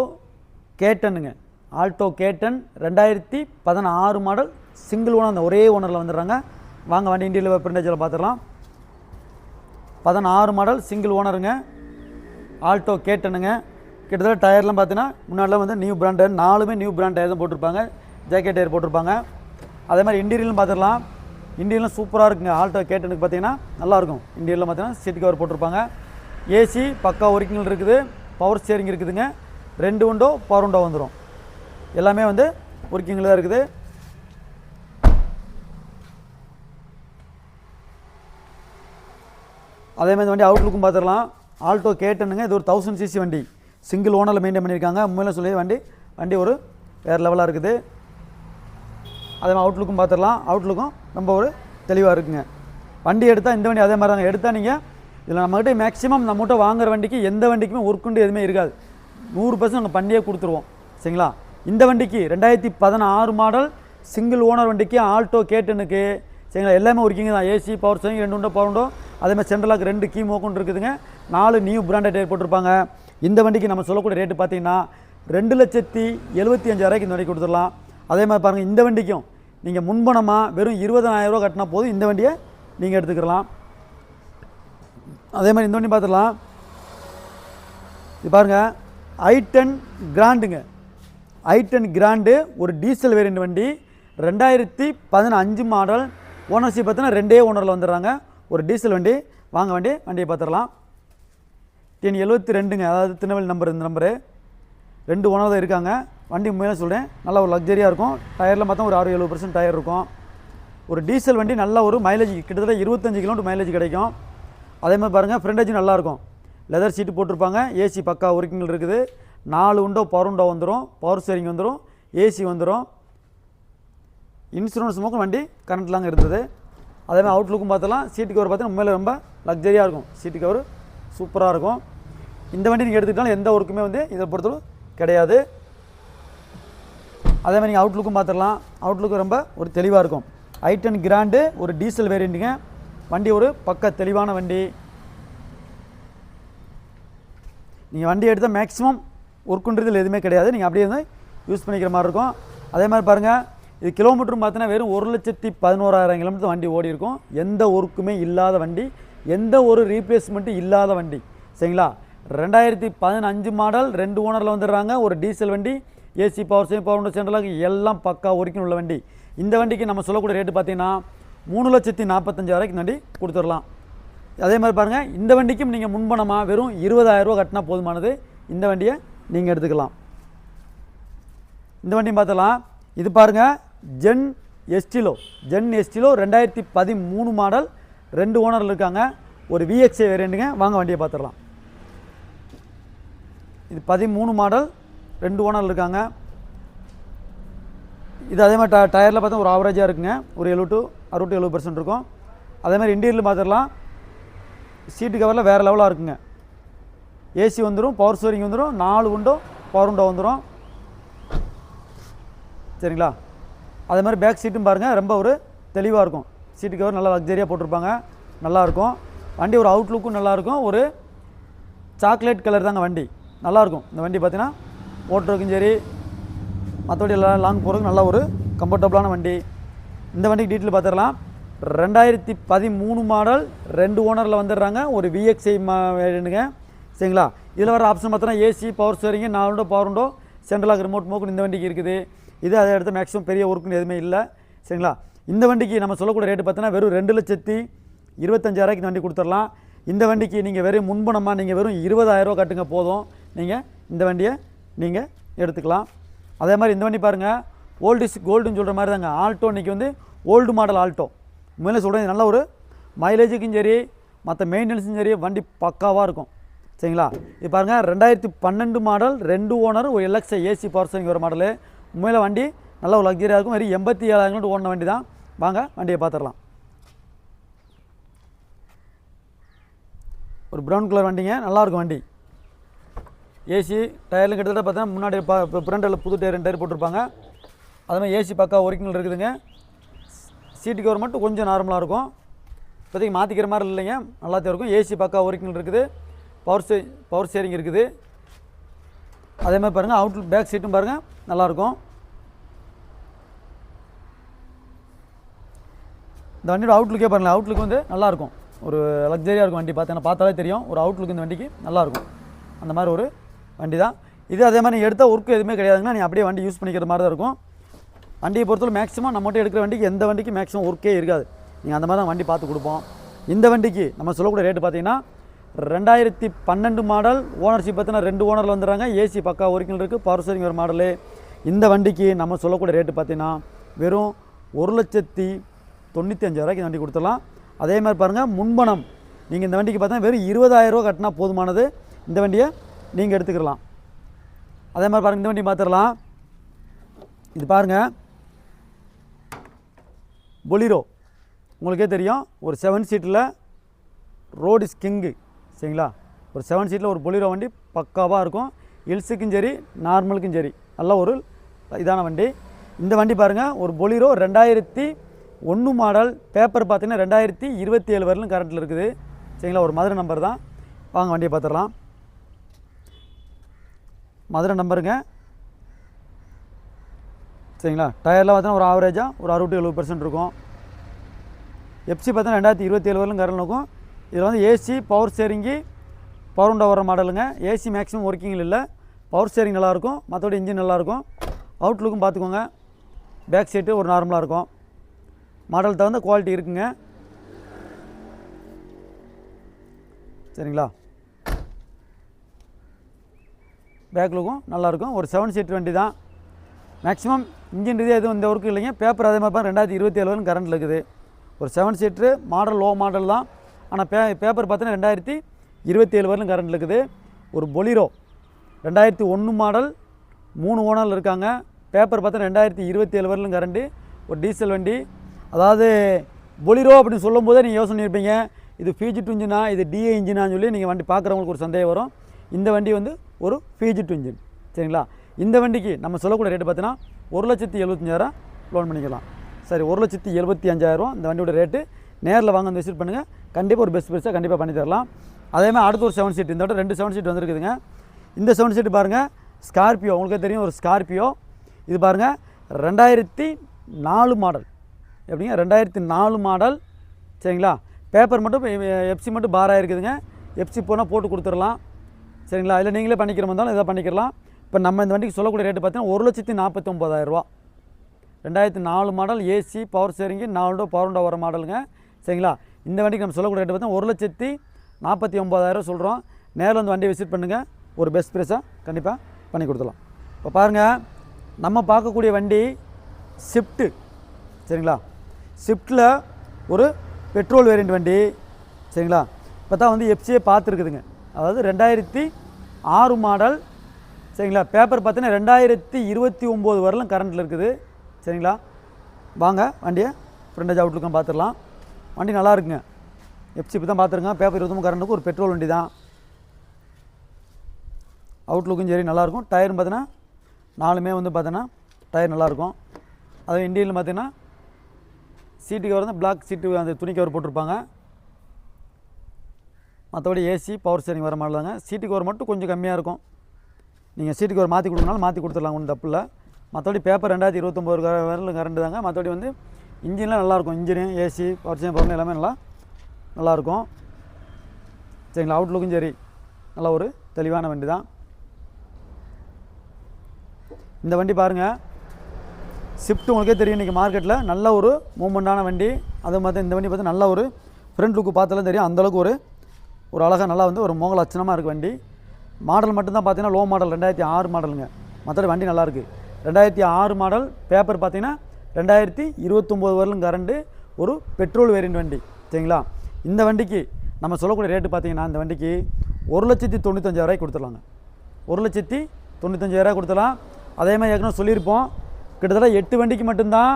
கேட்டனுங்க. ஆல்டோ கேட்டன் ரெண்டாயிரத்தி பதினாறு மாடல் சிங்கிள் ஓனர் அந்த ஒரே ஓனரில் வந்துடுறாங்க. வாங்க வண்டி இண்டியில் பிரிண்டேஜில் பார்த்துடலாம் பதினாறு மாடல் சிங்கிள் ஓனருங்க ஆல்டோ கேட்டனுங்க. கிட்டத்தட்ட டயர்லாம் பார்த்தீங்கன்னா முன்னாடிலாம் வந்து நியூ பிராண்ட் நாலுமே நியூ பிராண்ட் டயர் தான் போட்டிருப்பாங்க. ஜேக்கெட் டயர் போட்டிருப்பாங்க. அதே மாதிரி இன்டீரியலும் பார்த்துடலாம் இன்டீரியலும் சூப்பராக இருக்குங்க. ஆல்டோ கேட்டனுக்கு பார்த்தீங்கன்னா நல்லாயிருக்கும் இன்டீரியலில் பார்த்தீங்கன்னா சீட் கவர் போட்டிருப்பாங்க. ஏசி பக்கா ஒர்க்கிங்கில் இருக்குது. பவர் ஸ்டியரிங் இருக்குதுங்க. ரெண்டு உண்டோ பவர் உண்டோ வந்துடும் எல்லாமே வந்து ஒர்க்கிங்கில் தான் இருக்குது. அதே மாதிரி இந்த வண்டி அவுட்லுக்கும் பார்த்துடலாம் ஆல்டோ கேட்டனுங்க. இது ஒரு தௌசண்ட் சிசி வண்டி. சிங்கிள் ஓனரில் மெயின்டைன் பண்ணியிருக்காங்க உண்மையில சொல்லி வண்டி வண்டி ஒரு வேறு லெவலாக இருக்குது. அதே மாதிரி அவுட்லுக்கும் பார்த்துடலாம். அவுட்லுக்கும் ரொம்ப ஒரு தெளிவாக இருக்குங்க. வண்டி எடுத்தால் இந்த வண்டி அதே மாதிரி தாங்க. எடுத்தால் நீங்கள் இதில் நம்மகிட்ட மேக்ஸிமம் நம்மகிட்ட வாங்குற வண்டிக்கு எந்த வண்டிக்குமே ஒர்க்குண்டு எதுவுமே இருக்காது. நூறு பர்சன்ட் நாங்கள் பண்ணியே கொடுத்துருவோம். சரிங்களா? இந்த வண்டிக்கு ரெண்டாயிரத்தி பதினாறு மாடல் சிங்கிள் ஓனர் வண்டிக்கு ஆல்டோ கேட்டனுக்கு. சரிங்களா? எல்லாமே ஒர்க்கிங் தான். ஏசி பவர் ஸ்டேரிங் ரெண்டு உண்டோ பவர் உண்டோ அதே மாதிரி சென்ட்ரலாக்கு ரெண்டு கீ மோக்கொண்டு இருக்குதுங்க. நாலு நியூ பிராண்டட் டயர் போட்டிருப்பாங்க. இந்த வண்டிக்கு நம்ம சொல்லக்கூடிய ரேட்டு பார்த்தீங்கன்னா ரெண்டு லட்சத்தி எழுபத்தி அஞ்சாயிரூவாய்க்கு இந்த வண்டி கொடுத்துடலாம். அதே மாதிரி பாருங்கள் இந்த வண்டிக்கும் நீங்கள் முன்பணமாக வெறும் இருபதனாயிரம் கட்டினா போதும் இந்த வண்டியை நீங்கள் எடுத்துக்கலாம் அதே மாதிரி இந்த வண்டி பார்த்துடலாம். இது பாருங்கள் ஐ டென் கிராண்டுங்க ஐ டென் கிராண்டு ஒரு டீசல் வேரியண்ட் வண்டி. ரெண்டாயிரத்தி பதினஞ்சு மாடல் ஓனர்ஷிப் பார்த்தீங்கன்னா ரெண்டே ஓனரில் வந்துடுறாங்க. ஒரு டீசல் வண்டி. வாங்க வண்டி வண்டியை பார்த்துடலாம். டிஎன் எழுபத்தி ரெண்டுங்க அதாவது திருநெல்வேலி நம்பர் இந்த நம்பரு ரெண்டு ஓனர் தான் இருக்காங்க. வண்டி உண்மையில சொல்கிறேன் நல்ல ஒரு லக்ஸரியாக இருக்கும். டயரில் பார்த்தா ஒரு ஆறு எழுபது பர்சன்ட் டயர் இருக்கும். ஒரு டீசல் வண்டி நல்ல ஒரு மைலேஜ் கிட்டத்தட்ட இருபத்தஞ்சு கிலோமீட்டர் மைலேஜ் கிடைக்கும். அதே மாதிரி பாருங்கள் ஃப்ரண்ட் நல்லாயிருக்கும் லெதர் சீட்டு போட்டிருப்பாங்க. ஏசி பக்கா ஒர்க்கிங்கில் இருக்குது. நாலு உண்டோ பவர் உண்டோ வந்துடும் பவர் ஸ்டேரிங் வந்துடும் ஏசி வந்துடும் இன்சூரன்ஸ் மூக்கும் வண்டி கரண்ட்லாங்க இருந்தது. அதே மாதிரி அவுட்லுக்கும் பார்த்தலாம் சீட்டு கவர் பார்த்தீங்கன்னா உண்மையில ரொம்ப லக்ஸரியாக இருக்கும். சீட்டு கவர் சூப்பராக இருக்கும். இந்த வண்டி நீங்கள் எடுத்துக்கிட்டாலும் எந்த ஒர்க்குமே வந்து இதை பொறுத்தளவு கிடையாது. அதே மாதிரி நீங்கள் அவுட்லுக்கும் பார்த்துடலாம். அவுட்லுக்கு ரொம்ப ஒரு தெளிவாக இருக்கும். ஐ டென் கிராண்டு ஒரு டீசல் வேரியண்ட்டுங்க வண்டி ஒரு பக்க தெளிவான வண்டி. நீங்கள் வண்டி எடுத்தால் மேக்ஸிமம் ஒர்க்குன்றதில் எதுவுமே கிடையாது. நீங்கள் அப்படியே வந்து யூஸ் பண்ணிக்கிற மாதிரி இருக்கும். அதே மாதிரி பாருங்கள் இது கிலோமீட்டரும் பார்த்தீங்கன்னா வெறும் ஒரு லட்சத்தி பதினோராயிரம் கிலோமீட்டர் வண்டி ஓடி இருக்கும். எந்த ஒர்க்குமே இல்லாத வண்டி. எந்த ஒரு ரீப்ளேஸ்மெண்ட்டும் இல்லாத வண்டி. சரிங்களா? ரெண்டாயிரத்தி பதினஞ்சு மாடல் ரெண்டு ஓனரில் வந்துடுறாங்க. ஒரு டீசல் வண்டி AC power same power window சென்ட்ரலாக எல்லாம் பக்கா ஒர்க்கிங் உள்ள வண்டி. இந்த வண்டிக்கு நம்ம சொல்லக்கூடிய ரேட்டு பார்த்தீங்கன்னா மூணு லட்சத்தி நாற்பத்தஞ்சாயிரூவாய்க்கு வரைக்கும் வண்டி கொடுத்துடலாம். அதே மாதிரி பாருங்கள் இந்த வண்டிக்கும் நீங்கள் முன்பணமாக வெறும் இருபதாயிரம் ரூபா கட்டினா போதுமானது. இந்த வண்டியை நீங்கள் எடுத்துக்கலாம். இந்த வண்டியும் பார்த்தலாம் இது பாருங்கள் ஜென் எஸ்டிலோ ஜென் எஸ்டிலோ ரெண்டாயிரத்தி பதிமூணு மாடல் ரெண்டு ஓனரில் இருக்காங்க. ஒரு விஎக்ஸ்ஏ வேரியண்ட்டுங்க வாங்க வண்டியை பார்த்துடலாம். இது பதிமூணு மாடல் ரெண்டு ஓனரில் இருக்காங்க. இது அதே மாதிரி ட டயரில் பார்த்தா ஒரு ஆவரேஜாக இருக்குங்க. ஒரு எழுபது டு அறுபது டு எழுபது பர்சன்ட் இருக்கும். அதே மாதிரி இன்டீரியல் பார்த்துடலாம். சீட்டு கவரில் வேறு லெவலாக இருக்குங்க. ஏசி வந்துடும் பவர் ஸ்டோரிங் வந்துடும் நாலு உண்டோ பவர் உண்டோ வந்துடும் சரிங்களா? அதே மாதிரி பேக் சீட்டும் பாருங்கள் ரொம்ப ஒரு தெளிவாக இருக்கும். சீட்டு கவர் நல்லா லக்ஸரியாக போட்டிருப்பாங்க. நல்லாயிருக்கும் வண்டி ஒரு அவுட்லுக்கும் நல்லாயிருக்கும் ஒரு சாக்லேட் கலர் தாங்க வண்டி. நல்லாயிருக்கும். இந்த வண்டி பார்த்தீங்கன்னா ஓட்டுறதுக்கும் சரி மற்றபடி எல்லாம் லாங் போகிறதுக்கு நல்ல ஒரு கம்ஃபர்டபுளான வண்டி. இந்த வண்டிக்கு டீட்டெயில் பார்த்துடலாம். ரெண்டாயிரத்தி பதிமூணு மாடல் ரெண்டு ஓனரில் வந்துடுறாங்க. ஒரு விஎக்ஸ்ஐ வேணுங்க. சரிங்களா? இதில் வர ஆப்ஷன் பார்த்தோன்னா ஏசி பவர் ஸ்டேரிங்கு நாலுண்டோ பவர் உண்டோ சென்ட்ரலாக ரிமோட் மோக்கு இந்த வண்டிக்கு இருக்குது. இது அதை எடுத்து மேக்ஸிமம் பெரிய ஒர்க்குன்னு எதுவுமே இல்லை. சரிங்களா? இந்த வண்டிக்கு நம்ம சொல்லக்கூடிய ரேட்டு பார்த்தோன்னா வெறும் ரெண்டு லட்சத்தி இருபத்தஞ்சாயிரூவாய்க்கு இந்த வண்டி கொடுத்துடலாம். இந்த வண்டிக்கு நீங்கள் வெறும் முன்பணமாக நீங்கள் வெறும் இருபதாயிரரூவா கட்டுங்க போதும். நீங்கள் இந்த வண்டியை நீங்கள் எடுத்துக்கலாம். அதே மாதிரி இந்த வண்டி பாருங்கள் ஓல்டு இஸ் கோல்டுன்னு சொல்கிற மாதிரி தாங்க. ஆல்ட்டோ இன்றைக்கி வந்து ஓல்டு மாடல் ஆல்ட்டோ உண்மையிலே சொல்கிறேன் நல்ல ஒரு மைலேஜுக்கும் சரி மற்ற மெயின்டெனன்ஸும் சரி வண்டி பக்காவாக இருக்கும். சரிங்களா? இது பாருங்கள் ரெண்டாயிரத்தி பன்னெண்டு மாடல் ரெண்டு ஓனர் ஒரு எல்எக்ஸ் ஏசி பவர் ஒரு மாடலு உண்மையில் வண்டி நல்ல ஒரு லக்ஸரியாக இருக்கும். வெறும் எண்பத்தி ஏழாயிரம் ஓடின வண்டி தான். வாங்க வண்டியை பார்த்துடலாம் ஒரு ப்ரௌன் கலர் வண்டிங்க நல்லாயிருக்கும் வண்டி. ஏசி டயர்லாம் கிட்டத்தட்ட பார்த்தீங்கன்னா முன்னாடி ஃப்ரண்டில் புது டயர் ரெண்டு டயர் போட்டிருப்பாங்க அதுமாதிரி ஏசி பக்கா ஒரிஜினல் இருக்குதுங்க. சீட்டு கவர் மட்டும் கொஞ்சம் நார்மலாக இருக்கும். இப்போதைக்கு மாற்றிக்கிற மாதிரி இல்லைங்க. நல்லா இருக்கும். ஏசி பக்கா ஒரிஜினல் இருக்குது. பவர் ஸ்டே பவர் ஸ்டேரிங் இருக்குது. அதே மாதிரி பாருங்கள் அவுட் பேக் சீட்டும் பாருங்கள் நல்லாயிருக்கும் இந்த வண்டியோட அவுட்லுக்கே பாருங்கள் அவுட்லுக்கு வந்து நல்லாயிருக்கும் ஒரு லக்ஸரியாக இருக்கும் வண்டி. பார்த்தீங்கன்னா பார்த்தாலே தெரியும். ஒரு அவுட்லுக்கு இந்த வண்டிக்கு நல்லாயிருக்கும் அந்த மாதிரி ஒரு வண்டி தான் இது அதே மாதிரி நீ எடுத்தால் ஒர்க்கு எதுவுமே கிடையாதுங்கன்னா நீ அப்படியே வண்டி யூஸ் பண்ணிக்கிற மாதிரி தான் இருக்கும். வண்டியை பொறுத்தவரை மேக்ஸிமம் நம்ம மட்டும் எடுக்கிற வண்டிக்கு எந்த வண்டிக்கு மேக்ஸிமம் ஒர்க்கே இருக்காது. நீங்கள் அந்த மாதிரி தான் வண்டி பார்த்து கொடுப்போம். இந்த வண்டிக்கு நம்ம சொல்லக்கூடிய ரேட்டு பார்த்தீங்கன்னா ரெண்டாயிரத்தி பன்னெண்டு மாடல் ஓனர்ஷிப் பார்த்தீங்கன்னா ரெண்டு ஓனரில் வந்துடுறாங்க. ஏசி பக்கா ஒரிக்கல் இருக்குது பவர் ஸ்டேரிங் ஒரு மாடலு இந்த வண்டிக்கு நம்ம சொல்லக்கூடிய ரேட்டு பார்த்தீங்கன்னா வெறும் ஒரு லட்சத்தி தொண்ணூற்றி அஞ்சாயிரூவாய்க்கு இந்த வண்டி கொடுத்துடலாம். அதே மாதிரி பாருங்கள் முன்பணம். நீங்கள் இந்த வண்டிக்கு பார்த்தீங்கன்னா வெறும் இருபதாயிரரூவா கட்டினா போதுமானது. இந்த வண்டியை நீங்கள் எடுத்துக்கலாம். அதே மாதிரி பாருங்கள் இந்த வண்டி பார்த்துடலாம் இது பாருங்கள் பொலிரோ உங்களுக்கே தெரியும் ஒரு செவன் சீட்டில் ரோடு கிங்கு சரிங்களா? ஒரு செவன் சீட்டில் ஒரு பொலிரோ வண்டி பக்காவாக இருக்கும். ஹில்ஸுக்கும் சரி நார்மலுக்கும் சரி. நல்ல ஒரு இதான வண்டி. இந்த வண்டி பாருங்கள் ஒரு பொலிரோ ரெண்டாயிரத்தி ஒன்று மாடல் பேப்பர் பார்த்தீங்கன்னா ரெண்டாயிரத்தி இருபத்தி ஏழு வரலும் கரண்ட்டில் இருக்குது. சரிங்களா? ஒரு மதுரை நம்பர் தான். வாங்க வண்டியை பார்த்துடலாம் மதுரை நம்பருங்க. சரிங்களா? டயர்லாம் பார்த்தீங்கன்னா ஒரு ஆவரேஜாக ஒரு அறுபது எழுபது பர்சன்ட் இருக்கும். எஃப்சி பார்த்தீங்கன்னா ரெண்டாயிரத்தி இருபத்தி ஏழு வரலும் கரண்ட் இருக்கும். இதில் வந்து ஏசி பவர் ஸ்டேரிங்கு பவர் உண்டா வர மாடலுங்க ஏசி மேக்ஸிமம் ஒர்க்கிங்கில் இல்லை. பவர் ஸ்டேரிங் நல்லாயிருக்கும். மற்றபடி இன்ஜின் நல்லாயிருக்கும். அவுட்லுக்கும் பார்த்துக்கோங்க. பேக் சீட்டு ஒரு நார்மலாக இருக்கும். மாடல் தகுந்த குவாலிட்டி இருக்குங்க. சரிங்களா? பேக் லுக்கும் நல்லாயிருக்கும். ஒரு செவன் சீட் வண்டி தான். மேக்ஸிமம் இன்ஜின் ரீதியாக எதுவும் இந்த ஒர்க்கு இல்லைங்க. பேப்பர் அதே மாதிரி ரெண்டாயிரத்தி இருபத்தி ஏழு வரைக்கும் இருக்குது. ஒரு seven seater model low model தான். ஆனால் பே பேப்பர் பார்த்தீங்கன்னா ரெண்டாயிரத்தி இருபத்தி ஏழு வரலும் கரண்ட் இருக்குது. ஒரு பொலிரோ ரெண்டாயிரத்தி ஒன்று மாடல் மூணு ஓனரில் இருக்காங்க. பேப்பர் பார்த்தா ரெண்டாயிரத்தி இருபத்தி ஏழு வரலும் கரண்ட்டு ஒரு டீசல் வண்டி. அதாவது பொலிரோ அப்படின்னு சொல்லும் போதே நீங்கள் யோசனை இருப்பீங்க இது ஃபியூஜி டூ இன்ஜினா இது டிஏ இன்ஜினான்னு சொல்லி நீங்கள் வண்டி பார்க்குறவங்களுக்கு ஒரு சந்தேகம் வரும். இந்த வண்டி வந்து ஒரு ஃபீஜிட் இன்ஜின் சரிங்களா? இந்த வண்டிக்கு நம்ம சொல்லக்கூடிய ரேட்டு பார்த்தீங்கன்னா ஒரு லட்சத்தி எழுபத்தஞ்சாயிரம் லோன் பண்ணிக்கலாம். சரி ஒரு லட்சத்தி எழுபத்தி அஞ்சாயிரம் இந்த வண்டியோட ரேட்டு நேரில் வாங்க வந்து விசிட் பண்ணுங்கள் கண்டிப்பாக ஒரு பெஸ்ட் பெஸ்ட்டாக கண்டிப்பாக பண்ணி தரலாம். அதே மாதிரி அடுத்து ஒரு செவன் சீட் இந்த விட ரெண்டு செவன் சீட் வந்துருக்குதுங்க. இந்த செவன் சீட்டு பாருங்கள் ஸ்கார்பியோ உங்களுக்கே தெரியும் ஒரு ஸ்கார்பியோ இது பாருங்கள் ரெண்டாயிரத்தி நாலு மாடல் எப்படிங்க? ரெண்டாயிரத்தி நாலு மாடல் சரிங்களா? பேப்பர் மட்டும் எஃப்சி மட்டும் பாராக இருக்குதுங்க. எஃப்சி போனால் போட்டு கொடுத்துடலாம். சரிங்களா? இல்லை நீங்களே பண்ணிக்கிற மாதிரி இதை பண்ணிக்கலாம் இப்போ நம்ம இந்த வண்டிக்கு சொல்லக்கூடிய ரேட்டு பார்த்தீங்கன்னா ஒரு லட்சத்தி நாற்பத்தி ஒம்பதாயிரரூவா ரெண்டாயிரத்தி நாலு மாடல் ஏசி பவர் ஸ்டேரிங்கு நாலு பவர் உண்டா வர மாடலுங்க சரிங்களா? இந்த வண்டிக்கு நம்ம சொல்லக்கூடிய ரேட்டு பார்த்தீங்கன்னா ஒரு லட்சத்தி நாற்பத்தி ஒம்பதாயிரம் சொல்கிறோம் நேரில் வந்து வண்டியை விசிட் பண்ணுங்கள் ஒரு பெஸ்ட் ப்ரைஸாக கண்டிப்பாக பண்ணி கொடுத்துலாம் இப்போ பாருங்கள் நம்ம பார்க்கக்கூடிய வண்டி ஷிஃப்ட்டு சரிங்களா? ஷிஃப்ட்டில் ஒரு பெட்ரோல் வேரியண்ட் வண்டி. சரிங்களா? இப்போ தான் வந்து எஃப்சியே பார்த்துருக்குதுங்க. அதாவது ரெண்டாயிரத்தி ஆறு மாடல் சரிங்களா? பேப்பர் பார்த்தீங்கன்னா ரெண்டாயிரத்தி இருபத்தி ஒம்பது வரலும் கரண்ட்டில் இருக்குது. சரிங்களா? வாங்க வண்டியை ஃப்ரெண்டேஜ் அவுட்லுக்கும் பார்த்துடலாம். வண்டி நல்லா இருக்குங்க. எஃப்சிபி தான் பார்த்துருங்க பேப்பர் இருபத்தொம்பது கரண்ட்டுக்கு ஒரு பெட்ரோல் வண்டி தான். அவுட்லுக்கும் சரி நல்லாயிருக்கும் டயரும் பார்த்தீங்கன்னா நாலுமே வந்து பார்த்தீங்கன்னா டயர் நல்லாயிருக்கும் அதுவும் இண்டியனில் பார்த்தீங்கன்னா சீட்டு கவர் வந்து பிளாக் சீட்டு அந்த துணி கவர் போட்டிருப்பாங்க. மற்றபடி ஏசி பவர் ஸ்டேரிங் வர மாதிரி தாங்க. சீட்டு கவர் மட்டும் கொஞ்சம் கம்மியாக இருக்கும். நீங்கள் சீட்டு கவர் மாற்றி கொடுக்கனாலும் மாற்றி கொடுத்துடலாம் ஒன்றும் தப்பு இல்லை. மற்றபடி பேப்பர் ரெண்டாயிரத்தி இருபத்தொம்போது வரலும் கரண்ட் தாங்க. மற்றபடி வந்து இன்ஜின்லாம் நல்லாயிருக்கும் engine AC power steering power எல்லாமே நல்லா நல்லாயிருக்கும் சரிங்களா? அவுட்லுக்கும் சரி. நல்ல ஒரு தெளிவான வண்டி தான். இந்த வண்டி பாருங்கள் ஷிஃப்ட் உங்களுக்கே தெரியும் இன்றைக்கி மார்க்கெட்டில் நல்ல ஒரு மூமெண்ட்டான வண்டி. அது மாதிரி இந்த வண்டி பார்த்து நல்ல ஒரு ஃப்ரண்ட் லுக்கு பார்த்தாலும் தெரியும். அந்தளவுக்கு ஒரு ஒரு அழகாக நல்லா வந்து ஒரு மோக லட்சணமாக இருக்குது வண்டி. மாடல் மட்டும்தான் பார்த்தீங்கன்னா லோ மாடல் ரெண்டாயிரத்தி ஆறு மாடலுங்க. மற்றபடி வண்டி நல்லாயிருக்கு ரெண்டாயிரத்தி ஆறு மாடல் பேப்பர் பார்த்தீங்கன்னா ரெண்டாயிரத்தி இருபத்தொம்போது வரலும் கரண்டு ஒரு பெட்ரோல் வேரியண்ட் வண்டி. சரிங்களா? இந்த வண்டிக்கு நம்ம சொல்லக்கூடிய ரேட்டு பார்த்தீங்கன்னா இந்த வண்டிக்கு ஒரு லட்சத்தி தொண்ணூத்தஞ்சாயிரரூவாய்க்கு கொடுத்துடலாங்க. ஒரு லட்சத்தி தொண்ணூத்தஞ்சாயிரரூவா கொடுத்துடலாம். அதே மாதிரி ஏற்கனவே சொல்லியிருப்போம். கிட்டத்தட்ட எட்டு வண்டிக்கு மட்டும்தான்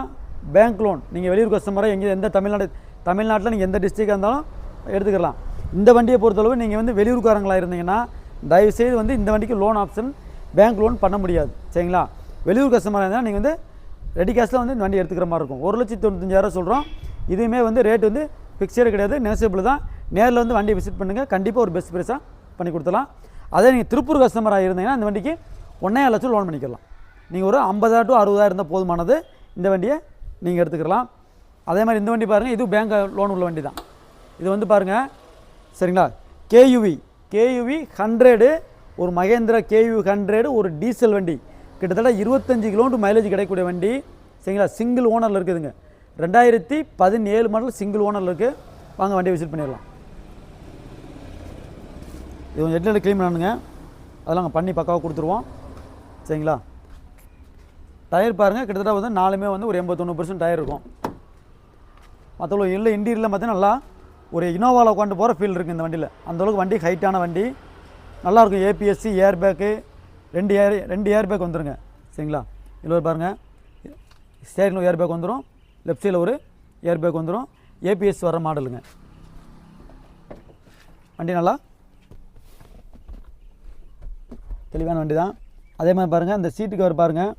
பேங்க் லோன் நீங்கள் வெளியூர் கஸ்டமராக எங்கே எந்த தமிழ்நாடு தமிழ்நாட்டில் நீங்கள் எந்த டிஸ்ட்ரிக்டாக இருந்தாலும் எடுத்துக்கலாம். இந்த வண்டியை பொறுத்தளவு நீங்கள் வந்து வெளியூர்காரங்களாக இருந்தீங்கன்னா தயவுசெய்து வந்து இந்த வண்டிக்கு லோன் ஆப்ஷன் பேங்க் லோன் பண்ண முடியாது. சரிங்களா? வெளியூர் கஸ்டமராக இருந்தால் நீங்கள் வந்து ரெடி கேஷில் வந்து இந்த வண்டி எடுத்துக்கிற மாதிரி இருக்கும். ஒரு லட்சத்தி தொண்ணூத்தஞ்சாயிரம் சொல்கிறோம் இதுவுமே வந்து ரேட் வந்து ஃபிக்ஸடு கிடையாது நெகசிபிள் தான். நேரில் வந்து வண்டியை விசிட் பண்ணுங்கள் கண்டிப்பாக ஒரு பெஸ்ட் ப்ரைஸாக பண்ணி கொடுத்துலாம் அதே நீங்கள் திருப்பூர் கஸ்டமராக இருந்தீங்கன்னா இந்த வண்டிக்கு ஒன்றே லட்சம் லோன் பண்ணிக்கலாம். நீங்கள் ஒரு ஐம்பதாயிரம் டு அறுபதாயிரம் இருந்தால் போதுமானது. இந்த வண்டியை நீங்கள் எடுத்துக்கலாம் அதே மாதிரி இந்த வண்டி பாருங்கள் இது பேங்க் லோன் உள்ள வண்டி தான் இது வந்து பாருங்கள் சரிங்களா? கேயுவி. கேயுவி ஹண்ட்ரடு ஒரு மகேந்திரா கேயு ஹண்ட்ரடு ஒரு டீசல் வண்டி. கிட்டத்தட்ட இருபத்தஞ்சு கிலோமீட்டர் மைலேஜ் கிடைக்கக்கூடிய வண்டி. சரிங்களா? சிங்கிள் ஓனரில் இருக்குதுங்க. ரெண்டாயிரத்தி பதினேழு மாடல் சிங்கிள் ஓனரில் இருக்குது வாங்க வண்டியை விசிட் பண்ணிடலாம். இது கொஞ்சம் எட்டில் க்ளீன் பண்ணணுங்க. அதெல்லாம் நாங்கள் பண்ணி பக்காவாக கொடுத்துருவோம். சரிங்களா? டயர் பாருங்கள் கிட்டத்தட்ட வந்து நாலுமே வந்து ஒரு எண்பத்தொன்று பர்சன்ட் டயர் இருக்கும். மற்றவங்க இல்லை இன்டீரியரில் பார்த்தீங்கன்னா நல்லா ஒரு இனோவாவில் உட்காந்து போகிற ஃபீல் இருக்குது இந்த வண்டியில். அந்தளவுக்கு வண்டி ஹைட்டான வண்டி. நல்லாயிருக்கும் ஏபிஎஸ்சி ஏர் பேக்கு ரெண்டு ஏர் ரெண்டு ஏர் பேக் வந்துருங்க. சரிங்களா? இதில் ஒரு பாருங்கள் ஸ்டேரிங்கில் ஏர் பேக் வந்துடும் லெஃப்ட் சைடில் ஒரு ஏர் பேக் வந்துடும் ஏபிஎஸ் வர மாடலுங்க வண்டி நல்லா? தெளிவான வண்டி தான் அதே மாதிரி பாருங்கள் இந்த சீட்டு கவர் பாருங்கள்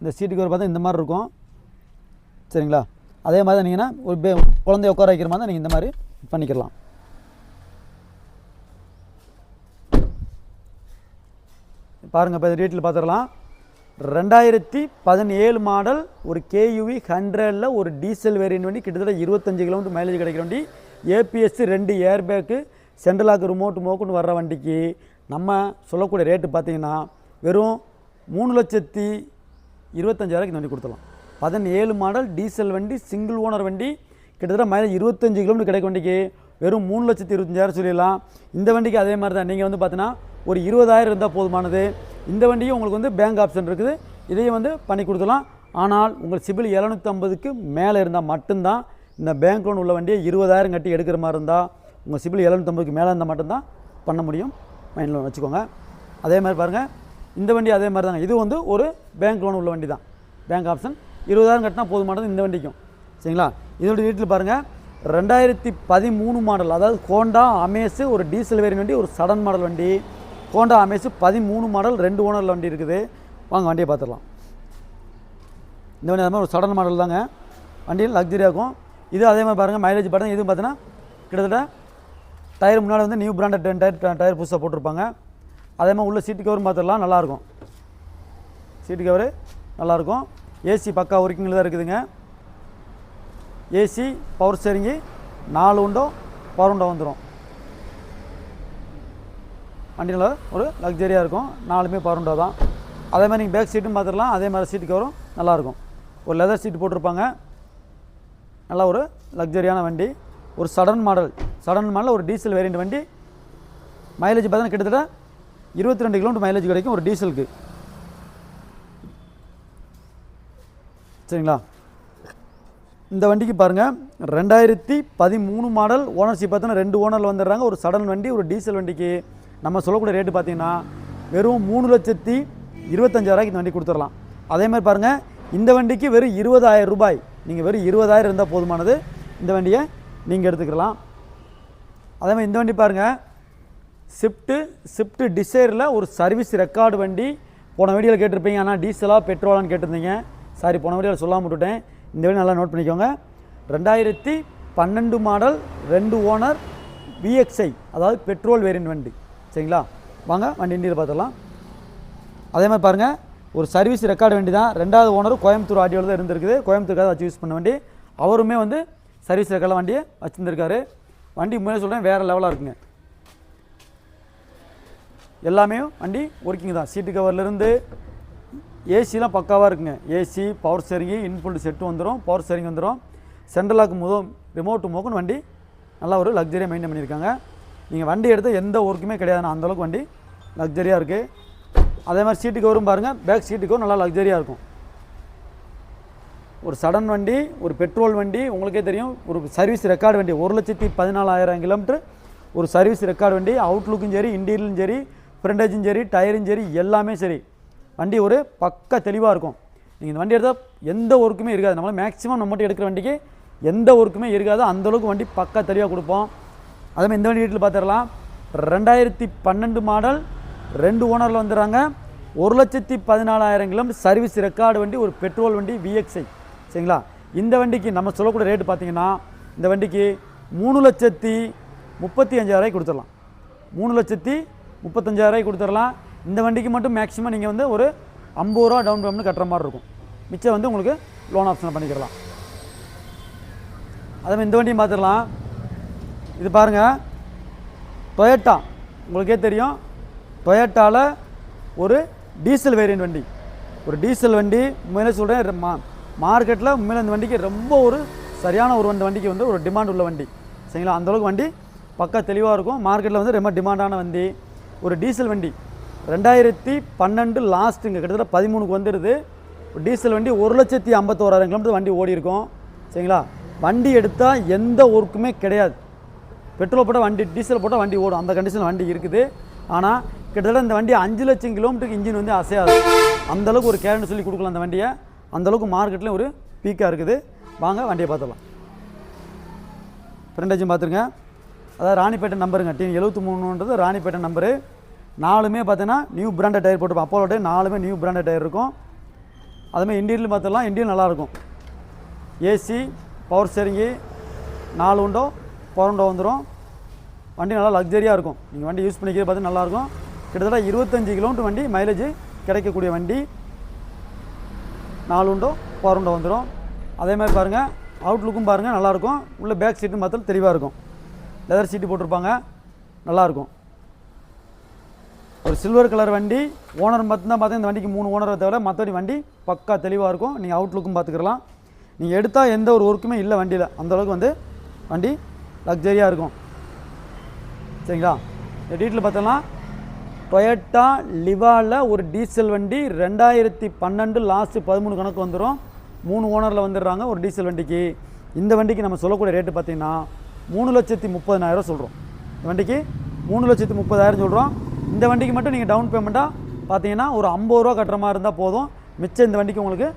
இந்த சீட்டு கவர் பார்த்தா இந்த மாதிரி இருக்கும். சரிங்களா? அதே மாதிரி தான் நீங்கன்னா ஒரு பே குழந்தைய உட்கார வைக்கிற மாதிரி தான் நீங்கள் இந்த மாதிரி பண்ணிக்கலாம் பாருங்கள் இப்போ ரேட்டில் பார்த்துடலாம் ரெண்டாயிரத்தி பதினேழு மாடல் ஒரு கேயூவி ஹண்ட்ரடில் ஒரு டீசல் வேரியன்ட் வண்டி கிட்டத்தட்ட இருபத்தஞ்சு கிலோமீட்டர் மைலேஜ் கிடைக்கிற வண்டி. ஏபிஎஸ் ரெண்டு air bag central lock remote மோக்குன்னு வர்ற வண்டிக்கு நம்ம சொல்லக்கூடிய ரேட்டு பார்த்தீங்கன்னா வெறும் மூணு லட்சத்தி இருபத்தஞ்சாயிரம் இந்த வண்டி கொடுத்துடலாம். பதினேழு மாடல் டீசல் வண்டி சிங்கிள் ஓனர் வண்டி. கிட்டத்தட்ட மைலேஜ் இருபத்தஞ்சு கிலோமீட்டர் கிடைக்க வண்டிக்கு. வெறும் மூணு லட்சத்தி இருபத்தஞ்சாயிரம் சொல்லிடலாம். இந்த வண்டிக்கு அதே மாதிரி தான். நீங்கள் வந்து பார்த்தீங்கன்னா ஒரு இருபதாயிரம் இருந்தால் போதுமானது. இந்த வண்டியும் உங்களுக்கு வந்து பேங்க் ஆப்ஷன் இருக்குது. இதையும் வந்து பண்ணி கொடுத்துலாம் ஆனால் உங்கள் சிபில் எழுநூற்றம்பதுக்கு மேலே இருந்தால் மட்டும்தான் இந்த பேங்க் லோன் உள்ள வண்டியை இருபதாயிரம் கட்டி எடுக்கிற மாதிரி இருந்தால் உங்கள் சிபில் எழுநூற்றம்பதுக்கு மேலே இருந்தால் மட்டும்தான் பண்ண முடியும். மைண்ட் லோன் வச்சுக்கோங்க. அதே மாதிரி பாருங்கள் இந்த வண்டி அதே மாதிரி தாங்க. இது வந்து ஒரு பேங்க் லோன் உள்ள வண்டி தான். பேங்க் ஆப்ஷன் இருபதாயிரம் கட்டினா போதுமானது இந்த வண்டிக்கும். சரிங்களா? இதோட வீட்டில் பாருங்கள் ரெண்டாயிரத்தி பதிமூணு மாடல் அதாவது ஹோண்டா அமேஸு ஒரு டீசல் வேரியன்ட் வண்டி ஒரு சடன் மாடல் வண்டி. ஹோண்டா அமேஸு பதிமூணு மாடல் ரெண்டு ஓனரில் வண்டி இருக்குது. வாங்க வண்டியை பார்த்துடலாம். இந்த வண்டி அதே மாதிரி ஒரு சடன் மாடல் தாங்க. வண்டியில் லக்ஸரியாக இருக்கும். இது அதே மாதிரி பாருங்கள் மைலேஜ் பாருங்கள் இதுவும் பார்த்தீங்கன்னா கிட்டத்தட்ட டயர் முன்னாடி வந்து நியூ பிராண்டட் டயர் டயர் புதுசாக போட்டிருப்பாங்க. அதே மாதிரி உள்ள சீட்டு கவர் பார்த்துடலாம். நல்லாயிருக்கும் சீட்டு கவரு நல்லாயிருக்கும் ஏசி பக்கா ஒர்க்கிங்கில் தான் இருக்குதுங்க. ஏசி பவர் ஸ்டேரிங்கு நாலு உண்டோ பவர் உண்டோ வந்துடும் வண்டியில் ஒரு லக்ஸரியாக இருக்கும். நாலுமே பவர் உண்டோ தான். அதே மாதிரி நீங்கள் பேக் சீட்டும் பார்த்துடலாம். அதே மாதிரி சீட்டு கவரும் நல்லாயிருக்கும். ஒரு லெதர் சீட்டு போட்டிருப்பாங்க. நல்லா ஒரு லக்ஸரியான வண்டி. ஒரு சடன் மாடல் சடன் மாடல் ஒரு டீசல் வேரியண்ட் வண்டி. மைலேஜ் பார்த்தீங்கன்னா கிட்டத்தட்ட இருபத்தி ரெண்டு கிலோமீட்டர் மைலேஜ் கிடைக்கும் ஒரு டீசலுக்கு சரிங்களா? இந்த வண்டிக்கு பாருங்கள் ரெண்டாயிரத்தி பதிமூணு மாடல் ஓனர்ஷிப் பார்த்தோன்னா ரெண்டு ஓனரில் வந்துடுறாங்க. ஒரு சடன் வண்டி ஒரு டீசல் வண்டிக்கு நம்ம சொல்லக்கூடிய ரேட்டு பார்த்தீங்கன்னா வெறும் மூணு லட்சத்தி இருபத்தஞ்சாயிரூவாய்க்கு இந்த வண்டி கொடுத்துடலாம். அதே மாதிரி பாருங்கள் இந்த வண்டிக்கு வெறும் இருபதாயிரம் ரூபாய். நீங்கள் வெறும் இருபதாயிரம் இருந்தால் போதுமானது. இந்த வண்டியை நீங்கள் எடுத்துக்கலாம். அதே மாதிரி இந்த வண்டி பாருங்கள் ஸ்விஃப்ட்டு ஸ்விஃப்ட்டு டிசைரில் ஒரு சர்வீஸ் ரெக்கார்டு வண்டி போன வீடியோவில் கேட்டிருப்பீங்க. ஆனால் டீசலாக பெட்ரோலான்னு கேட்டிருந்தீங்க. சாரி போன வீடியோவில் சொல்லாமல் விட்டுட்டேன். இந்த வீடியோ நல்லா நோட் பண்ணிக்கோங்க. ரெண்டாயிரத்தி பன்னெண்டு மாடல் ரெண்டு ஓனர் விஎக்ஸ்ஐ அதாவது பெட்ரோல் வேரியன்ட் வண்டி. சரிங்களா? வாங்க வண்டி இண்டியில் பார்த்துடலாம். அதே மாதிரி பாருங்கள் ஒரு சர்வீஸ் ரெக்கார்டு வண்டி தான் ரெண்டாவது ஓனர் கோயம்புத்தூர் ஆடியோவில் தான் இருந்திருக்குது. கோயம்புத்தூருக்காக வச்சு யூஸ் பண்ண வண்டி. அவருமே வந்து சர்வீஸ் ரெக்கார்டில் வண்டியை வச்சுருந்துருக்காரு. வண்டி முன்னாடி சொல்கிறேன் வேறு லெவலாக இருக்குங்க. எல்லாமே வண்டி ஒர்க்கிங் தான். சீட்டு கவர்லேருந்து ஏசிலாம் பக்காவாக இருக்குங்க. ஏசி பவர் ஸ்டேரிங்கு இன்புல் செட்டு வந்துடும் பவர் ஸ்டேரிங் வந்துடும் சென்ட்ரலாக்கு முதல் ரிமோட்டு மோக்குன்னு வண்டி நல்லா ஒரு லக்ஸரியாக மெயின்டைன் பண்ணியிருக்காங்க. நீங்கள் வண்டி எடுத்து எந்த ஒர்க்குமே கிடையாதுண்ணா. அந்தளவுக்கு வண்டி லக்ஸரியாக இருக்குது அதே மாதிரி சீட்டுக்கு வரும் பாருங்கள் பேக் சீட்டுக்கும் நல்லா லக்ஸரியாக இருக்கும். ஒரு சடன் வண்டி ஒரு பெட்ரோல் வண்டி உங்களுக்கே தெரியும். ஒரு சர்வீஸ் ரெக்கார்டு வண்டி ஒரு லட்சத்தி பதினாலாயிரம் கிலோமீட்டர் ஒரு சர்வீஸ் ரெக்கார்டு வண்டி அவுட்லுக்கும் சரி இன்டீரியலும் சரி ஃப்ரண்டேஜும் சரி டயரும் சரி எல்லாமே சரி. வண்டி ஒரு பக்க தெளிவாக இருக்கும். நீங்கள் இந்த வண்டி எடுத்தால் எந்த ஒர்க்குமே இருக்காது. நம்மளால் மேக்ஸிமம் நம்ம மட்டும் எடுக்கிற வண்டிக்கு எந்த ஒர்க்குமே இருக்காது. அந்தளவுக்கு வண்டி பக்கா தெளிவாக கொடுப்போம். அதே மாதிரி இந்த வண்டி வீட்டில் பார்த்துடலாம் ரெண்டாயிரத்தி பன்னெண்டு மாடல் ரெண்டு ஓனரில் வந்துடுறாங்க. ஒரு லட்சத்தி பதினாலாயிரம் கிலோமீட்டர் சர்வீஸ் ரெக்கார்டு வண்டி ஒரு பெட்ரோல் வண்டி விஎக்ஸ்ஐ சரிங்களா? இந்த வண்டிக்கு நம்ம சொல்லக்கூடிய ரேட்டு பார்த்தீங்கன்னா இந்த வண்டிக்கு மூணு லட்சத்தி முப்பத்தி அஞ்சாயிரம் கொடுத்துடலாம். மூணு லட்சத்தி முப்பத்தஞ்சாயிரம் கொடுத்துடலாம். இந்த வண்டிக்கு மட்டும் மேக்ஸிமம் நீங்கள் வந்து ஒரு ஐம்பது ரூபா டவுன் பேமெண்ட் கட்டுற மாதிரி இருக்கும். மிச்சம் வந்து உங்களுக்கு லோன் ஆப்ஷன் பண்ணிக்கலாம். அதே இந்த வண்டியும் பார்த்துடலாம் இது பாருங்கள் டொயட்டா உங்களுக்கே தெரியும். டொயட்டாவில் ஒரு டீசல் வேரியன்ட் வண்டி. ஒரு டீசல் வண்டி உண்மையிலே சொல்கிறேன் மா மார்க்கெட்டில் உண்மையில் இந்த வண்டிக்கு ரொம்ப ஒரு சரியான ஒரு வண்டி வண்டிக்கு வந்து ஒரு டிமாண்ட் உள்ள வண்டி. சரிங்களா? அந்தளவுக்கு வண்டி பக்கா தெளிவாக இருக்கும். மார்க்கெட்டில் வந்து ரொம்ப டிமாண்டான வண்டி. ஒரு டீசல் வண்டி. ரெண்டாயிரத்தி பன்னெண்டு லாஸ்ட்டுங்க. கிட்டத்தட்ட பதிமூணுக்கு வந்துடுது. டீசல் வண்டி ஒரு லட்சத்தி ஐம்பத்தோராயிரம் கிலோமீட்டர் வண்டி ஓடி இருக்கும் சரிங்களா? வண்டி எடுத்தால் எந்த ஒர்க்குமே கிடையாது. பெட்ரோல் போட்டால் வண்டி டீசல் போட்டால் வண்டி ஓடும். அந்த கண்டிஷனில் வண்டி இருக்குது. ஆனால் கிட்டத்தட்ட இந்த வண்டி அஞ்சு லட்சம் கிலோமீட்டருக்கு இன்ஜின் வந்து அசையாது. அந்தளவுக்கு ஒரு கேரண்ட் சொல்லி கொடுக்கலாம் அந்த வண்டியை. அந்தளவுக்கு மார்க்கெட்டில் ஒரு பீக்காக இருக்குது. வாங்க வண்டியை பார்த்துடலாம். ஃப்ரெண்டேஜும் பார்த்துருங்க. அதாவது ராணிப்பேட்டை நம்பருங்க டீன் எழுபத்தி மூணுன்றது ராணிப்பேட்டை நம்பரு நாலுமே பார்த்தீங்கன்னா நியூ பிராண்டட் டயர் போட்டுப்போம் அப்போலோ டயர் நாலுமே நியூ பிராண்டட் டயர் இருக்கும். அதுமாதிரி இன்டீரியல் பார்த்தோம்னா இன்டீரியல் நல்லாயிருக்கும். ஏசி பவர் ஸ்டேரிங்கு நாலு உண்டோ பவர் உண்டோ வந்துடும் வண்டி நல்லா லக்ஸரியாக இருக்கும். நீங்கள் வண்டி யூஸ் பண்ணிக்கிறது பார்த்து நல்லாயிருக்கும். கிட்டத்தட்ட இருபத்தஞ்சி கிலோமீட்டர் வண்டி மைலேஜ் கிடைக்கக்கூடிய வண்டி. நாலு உண்டோ பவர் உண்டோ வந்துடும் அதே மாதிரி பாருங்கள் அவுட்லுக்கும் பாருங்கள் நல்லாயிருக்கும். உள்ள பேக் சீட்டும் பார்த்தாலும் தெளிவாக இருக்கும். லெதர் சீட்டு போட்டிருப்பாங்க. நல்லாயிருக்கும். ஒரு சில்வர் கலர் வண்டி ஓனர் மட்டும்தான் பார்த்தீங்கன்னா இந்த வண்டிக்கு மூணு ஓனரை தவிர மற்றபடி வண்டி பக்கா தெளிவாக இருக்கும். நீங்கள் அவுட்லுக்கும் பார்த்துக்கலாம். நீங்கள் எடுத்தால் எந்த ஒரு ஒர்க்குமே இல்லை வண்டியில். அந்தளவுக்கு வந்து வண்டி லக்ஸரியாக இருக்கும். சரிங்களா? இந்த டீட்டில் பார்த்தோம்னா டொயட்டா லிவாவில் ஒரு டீசல் வண்டி ரெண்டாயிரத்தி பன்னெண்டு லாஸ்ட்டு பதிமூணு கணக்கு வந்துடும் மூணு ஓனரில் வந்துடுறாங்க ஒரு டீசல் வண்டிக்கு. இந்த வண்டிக்கு நம்ம சொல்லக்கூடிய ரேட்டு பார்த்தீங்கன்னா மூணு லட்சத்தி முப்பதனாயிரம் சொல்கிறோம் இந்த வண்டிக்கு மூணு லட்சத்தி முப்பதாயிரம் சொல்கிறோம் இந்த வண்டிக்கு மட்டும் நீங்கள் டவுன் பேமெண்ட்டாக பார்த்தீங்கன்னா ஒரு ஐம்பது ரூபா கட்டுற மாதிரி இருந்தால் போதும். மிச்சம் இந்த வண்டிக்கு உங்களுக்கு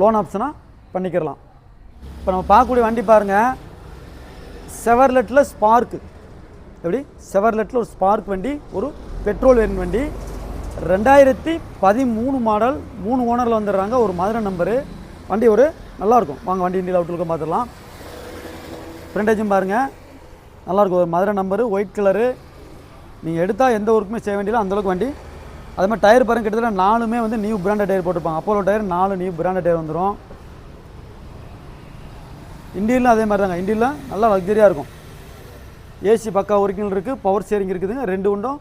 லோன் ஆப்ஷனாக பண்ணிக்கிறலாம். இப்போ நம்ம பார்க்கக்கூடிய வண்டி பாருங்கள் செவர்லெட்டில் ஸ்பார்க்கு எப்படி? செவர்லெட்டில் ஒரு ஸ்பார்க் வண்டி ஒரு பெட்ரோல் வேரியன்ட் வண்டி. ரெண்டாயிரத்தி பதிமூணு மாடல் மூணு ஓனரில் வந்துடுறாங்க. ஒரு மதுரை நம்பரு வண்டி ஒரு நல்லாயிருக்கும். வாங்க வண்டி இண்டியில் அவுட்லுக்கு பார்த்துடலாம். ஃப்ரண்டேஜும் பாருங்கள் நல்லாயிருக்கும். ஒரு மதுரை நம்பரு ஒயிட் கலரு நீங்கள் எடுத்தால் எந்த ஒர்க்குமே செய்ய வேண்டியதில்லை. அந்தளவுக்கு வண்டி. அது மாதிரி டயர் பாருங்க கிட்டத்தட்ட நாலுமே வந்து நியூ பிராண்டட் டயர் போட்டிருப்பாங்க. அப்போலோ டயர் நாலு நியூ பிராண்டட் டயர் வந்துடும் இண்டியலும் அதே மாதிரி தாங்க இண்டியில் நல்லா லக்ஸரியாக இருக்கும். ஏசி பக்கா ஒரிஜினல் இருக்குது பவர் ஸ்டேரிங் இருக்குதுங்க. ரெண்டு உண்டும்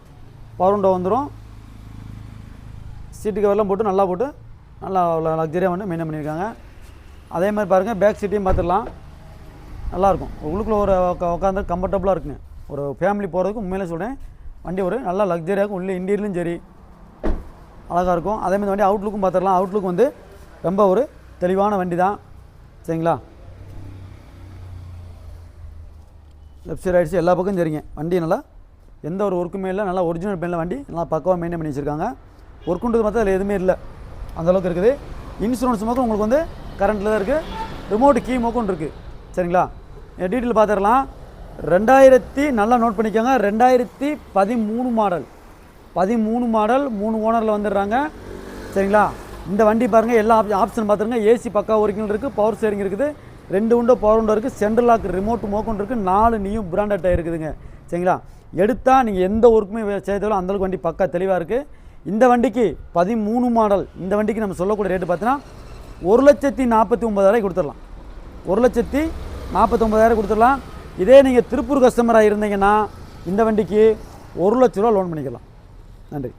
பவர் உண்டோ வந்துடும் சீட்டு கவர்லாம் போட்டு நல்லா போட்டு நல்லா லக்ஸரியாக வந்து மெயின்டைன் பண்ணியிருக்காங்க. அதே மாதிரி பாருங்கள் பேக் சீட்டையும் பார்த்துடலாம் நல்லாயிருக்கும் உள்ளுக்குள்ளே ஒரு உட்காந்து கம்ஃபர்டபுளாக இருக்குங்க. ஒரு ஃபேமிலி போகிறதுக்கு உண்மையிலே சொல்கிறேன் வண்டி ஒரு நல்லா லக்ஸரியாக இருக்கும். உள்ளே இன்டீரியலும் சரி அழகாக இருக்கும். அதே மாதிரி வண்டி அவுட்லுக்கும் பார்த்துடலாம். அவுட்லுக் வந்து ரொம்ப ஒரு தெளிவான வண்டி தான் சரிங்களா லெஃப்ட் சைடு ரைட் எல்லா பக்கம் சரிங்க வண்டி நல்லா எந்த ஒரு ஒர்க்குமே இல்லை. நல்லா ஒரிஜினல் பெயினில் வண்டி நல்லா பக்கவாக மெயின்டைன் பண்ணி வச்சுருக்காங்க. ஒர்க்குன்றது பார்த்தா அதில் எதுவுமே இல்லை. அந்தளவுக்கு இருக்குது. இன்சூரன்ஸ் மொக்கம் உங்களுக்கு வந்து கரண்ட்டில் தான் இருக்குது ரிமோட் கீ மொக்கம் இருக்குது சரிங்களா? டீட்டெயில் பார்த்துடலாம். ரெண்டாயிரத்தி நல்லா நோட் பண்ணிக்கோங்க. ரெண்டாயிரத்தி பதிமூணு மாடல் பதிமூணு மாடல் மூணு ஓனரில் வந்துடுறாங்க. சரிங்களா? இந்த வண்டி பாருங்கள் எல்லா ஆப்ஷன் பார்த்துருங்க ஏசி பக்கா ஒரிஜினல் இருக்குது பவர் ஸ்டேரிங் இருக்குது. ரெண்டு உண்டோ பவர் உண்டோ இருக்குது சென்ட்ரல் லாக் ரிமோட் மோக்கன் இருக்குது நாலு நியூ பிராண்டட் டயர் இருக்குதுங்க. சரிங்களா? எடுத்தால் நீங்கள் எந்த ஒர்க்குமே செய்தாலும் அந்தளவுக்கு வண்டி பக்கா தெளிவாக இருக்குது இந்த வண்டிக்கு பதிமூணு மாடல் இந்த வண்டிக்கு நம்ம சொல்லக்கூடிய ரேட்டு பார்த்தீங்கன்னா ஒரு லட்சத்தி நாற்பத்தி ஒம்பதாயிரம் கொடுத்துடலாம். ஒரு லட்சத்தி நாற்பத்தொம்பதாயிரம் கொடுத்துடலாம். இதே நீங்கள் திருப்பூர் கஸ்டமராக இருந்தீங்கன்னா இந்த வண்டிக்கு ஒரு லட்ச ரூபா லோன் பண்ணிக்கலாம். நன்றி.